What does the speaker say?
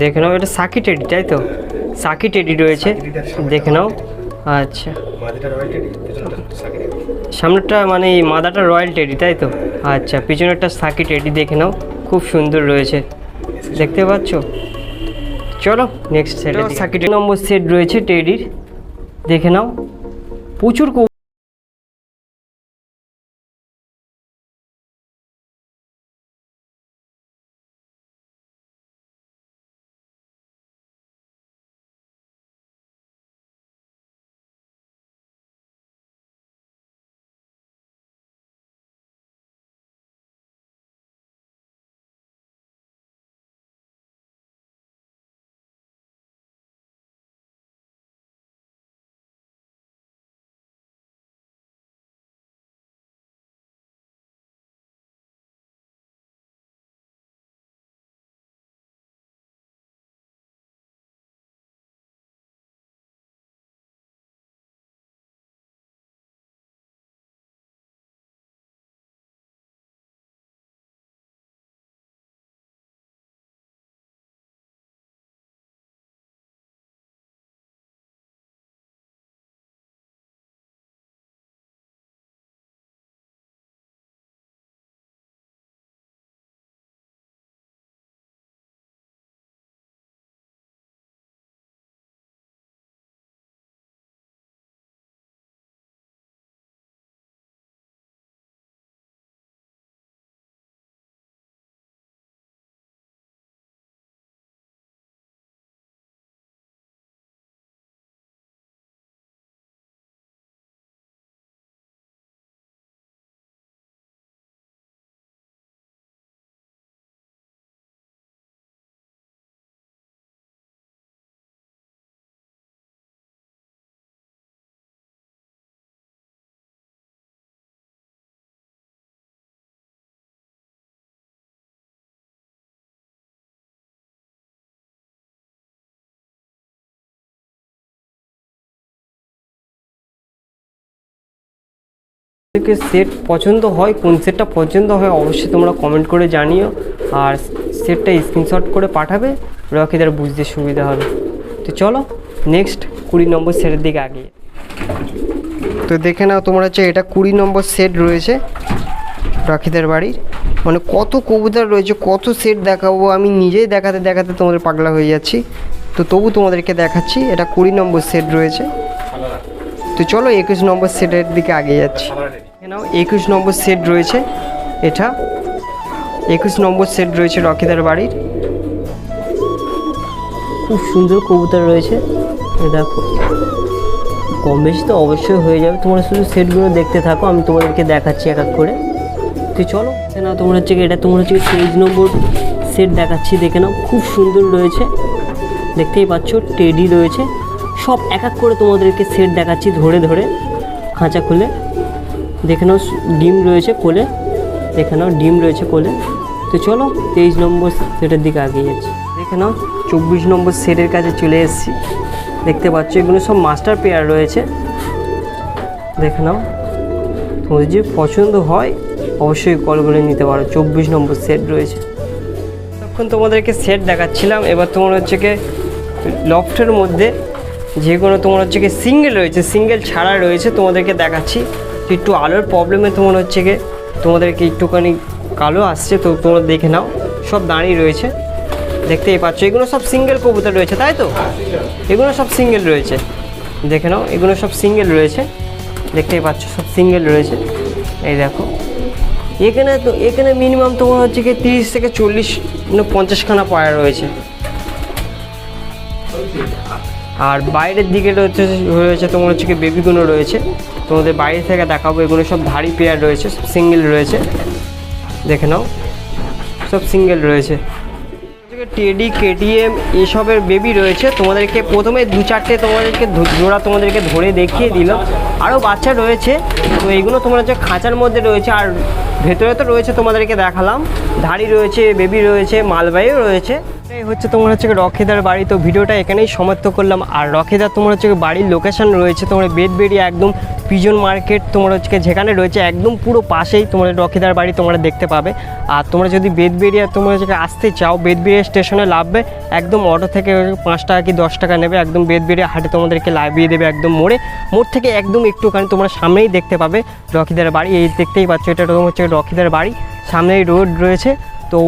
দেখে নাও এটা Psaki teddy তাই তো? সাকি টেডি রয়েছে। দেখে নাও। আচ্ছা। মাদিটা রয়্যাল টেডি পেছনটা সাকিরে সামনেরটা মানে এই মাদাটা রয়্যাল টেডি তাই তো? আচ্ছা পিছনেরটা সাকি টেডি দেখে নাও। খুব সুন্দর রয়েছে। দেখতে পাচ্ছ? চলো নেক্সট সেট সাকি টেডি নম্বর সেট রয়েছে টেডির। দেখে নাও। প্রচুর থেকে সেট পছন্দ হয়, কোন সেটটা পছন্দ হয় অবশ্যই তোমরা কমেন্ট করে জানিও। আর সেটটা স্ক্রিনশট করে পাঠাবে রকিদের বুঝতে সুবিধা হবে। তো চলো নেক্সট কুড়ি নম্বর সেটের দিকে আগিয়ে তো দেখে নাও তোমরা হচ্ছে এটা কুড়ি নম্বর সেট রয়েছে রাখিদের বাড়ির। মানে কত কবুতর রয়েছে, কত সেট দেখাবো আমি নিজেই দেখাতে দেখাতে তোমাদের পাগলা হয়ে যাচ্ছি। তো তবু তোমাদেরকে দেখাচ্ছি, এটা কুড়ি নম্বর সেট রয়েছে। তো চলো একুশ নম্বর সেটের দিকে আগে যাচ্ছি। আমার টেডি দেখে নাও একুশ নম্বর সেট রয়েছে। এটা একুশ নম্বর সেট রয়েছে রকিদার বাড়ির। খুব সুন্দর কবুতর রয়েছে। দেখো। কম বেশি তো অবশ্যই হয়ে যাবে। তোমরা শুধু সেটগুলো দেখতে থাকো, আমি তোমাদেরকে দেখাচ্ছি এক এক করে। তো চলো নাও তোমরা হচ্ছে এটা তোমরা হচ্ছে তেইশ নম্বর সেট দেখাচ্ছি, দেখে নাও। খুব সুন্দর রয়েছে। দেখতেই পাচ্ছ, টেডি রয়েছে। সব এক এক করে তোমাদেরকে সেট দেখাচ্ছি ধরে ধরে, খাঁচা খুলে। দেখে নাও, ডিম রয়েছে কোলে, দেখে নাও, ডিম রয়েছে কোলে। তো চলো, তেইশ নম্বর সেটের দিকে আগিয়ে যাচ্ছি। দেখে নাও, চব্বিশ নম্বর সেটের কাছে চলে এসেছি। দেখতে পাচ্ছ, এগুলো সব মাস্টার পেয়ার রয়েছে। দেখে নাও, তোমাদের যে পছন্দ হয়, অবশ্যই কল করে নিতে পারো। চব্বিশ নম্বর সেট রয়েছে। তখন তোমাদেরকে সেট দেখাচ্ছিলাম। এবার তোমার হচ্ছে কি লফটের মধ্যে যে কোনো তোমার হচ্ছে কি সিঙ্গেল রয়েছে। সিঙ্গেল ছাড়া রয়েছে, তোমাদেরকে দেখাচ্ছি। একটু আলোর প্রবলেমে তোমার হচ্ছে কি তোমাদেরকে একটুখানি কালো আসছে, তো তোমরা দেখে নাও। সব দাঁড়িয়ে রয়েছে। দেখতেই পাচ্ছ, এগুলো সব সিঙ্গেল কবুতর রয়েছে, তাই তো? এগুলো সব সিঙ্গেল রয়েছে। দেখে নাও, এগুলো সব সিঙ্গেল রয়েছে। দেখতেই পাচ্ছ, সব সিঙ্গেল রয়েছে। এই দেখো। এখানে তো, এখানে মিনিমাম তোমার হচ্ছে কি তিরিশ থেকে চল্লিশ মানে পঞ্চাশখানা পায়া রয়েছে। আর বাইরের দিকে রয়েছে রয়েছে তোমার হচ্ছে কি বেবিগুলো রয়েছে। তোমাদের বাইরে থেকে দেখাবো, এগুলো সব ধাড়ি পেয়ার রয়েছে, সব সিঙ্গেল রয়েছে। দেখে নাও, সব সিঙ্গেল রয়েছে। টেডি কেটিএম এসবের বেবি রয়েছে। তোমাদেরকে প্রথমে দু চারটে তোমাদেরকে জোড়া তোমাদেরকে ধরে দেখিয়ে দিলাম। আরও বাচ্চা রয়েছে, তো এইগুলো তোমার হচ্ছে খাঁচার মধ্যে রয়েছে। আর ভেতরে তো রয়েছে তোমাদেরকে দেখালাম। ধাড়ি রয়েছে বেবি রয়েছে মালবাইও রয়েছে। এই হচ্ছে তোমার হচ্ছে রকিদার বাড়ি। তো ভিডিওটা এখানেই সমাপ্ত করলাম। আর রকিদার তোমার হচ্ছে বাড়ির লোকেশন রয়েছে, তোমার বেদবেরিয়া একদম পিজন মার্কেট, তোমার হচ্ছে যেখানে রয়েছে একদম পুরো পাশেই তোমার রকিদার বাড়ি তোমরা দেখতে পাবে। আর তোমরা যদি বেদবেরিয়া তোমরা হচ্ছে আসতে চাও বেদবেরিয়া স্টেশনে নামবে একদম অটো থেকে পাঁচ টাকা কি দশ টাকা নেবে, একদম বেদবেরিয়া হাটে তোমাদেরকে লাইবিয়ে দেবে একদম মোড়ে। মোড় থেকে একদম একটুখানি তোমরা সামনেই দেখতে পাবে রকিদার বাড়ি, এই দেখতেই পাচ্ছ এটা তোমার হচ্ছে রকিদার বাড়ি। সামনেই রোড রয়েছে, তো